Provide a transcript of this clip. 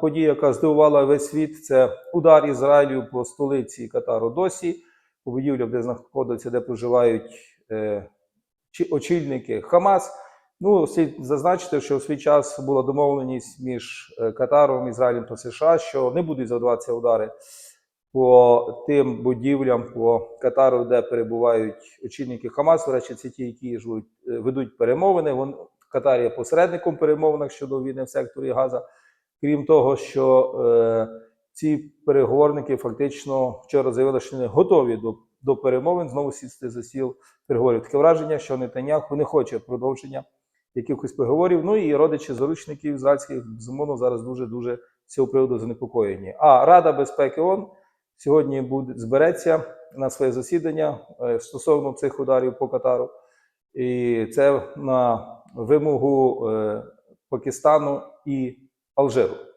подія, яка здивувала весь світ, це удар Ізраїлю по столиці Катару Досі, по будівлях, де знаходяться, де проживають е, очільники Хамас. Ну, слід зазначити, що в свій час була домовленість між е, Катаром, Ізраїлем та США, що не будуть завдаватися удари по тим будівлям по Катару, де перебувають очільники Хамас. До це ті, які живуть, е, ведуть перемовини. Вон Катар є посередником перемовинах щодо війни в секторі Газа. Крім того, що е, ці переговорники фактично вчора заявили, що вони готові до, до перемовин знову сісти за стіл переговорів. Таке враження, що Нетаньяху не хоче продовження якихось переговорів. Ну і родичі заручників ізраїльських безумовно зараз дуже дуже цього приводу занепокоєні. А Рада безпеки ООН сьогодні буде збереться на своє засідання е, стосовно цих ударів по Катару. І це на вимогу е, Пакистану і Algeu.